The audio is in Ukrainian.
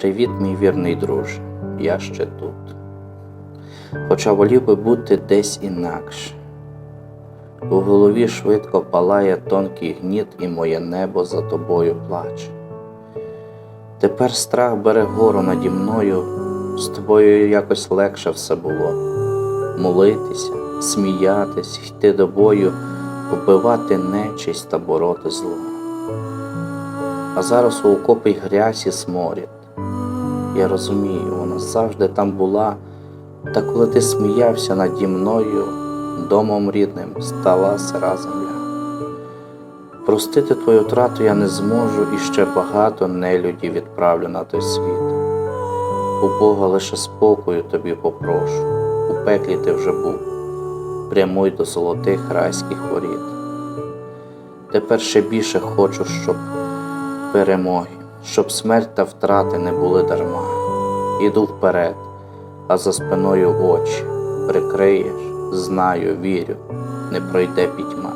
Привіт, мій вірний друже, я ще тут. Хоча волів би бути десь інакше. У голові швидко палає тонкий гніт, і моє небо за тобою плаче. Тепер страх бере гору наді мною, з тобою якось легше все було. Молитися, сміятись, йти до бою, вбивати нечисть та бороти зло. А зараз у окопі грязь і сморід. Я розумію, вона завжди там була, та коли ти сміявся наді мною, домом рідним стала сира земля. Простити твою втрату я не зможу і ще багато нелюдів відправлю на той світ. У Бога лише спокою тобі попрошу, у пеклі ти вже був, прямуй до золотих райських воріт. Тепер ще більше хочу, щоб перемоги, щоб смерть та втрати не були дарма. Іду вперед, а за спиною очі прикриєш, знаю, вірю, не пройде пітьма.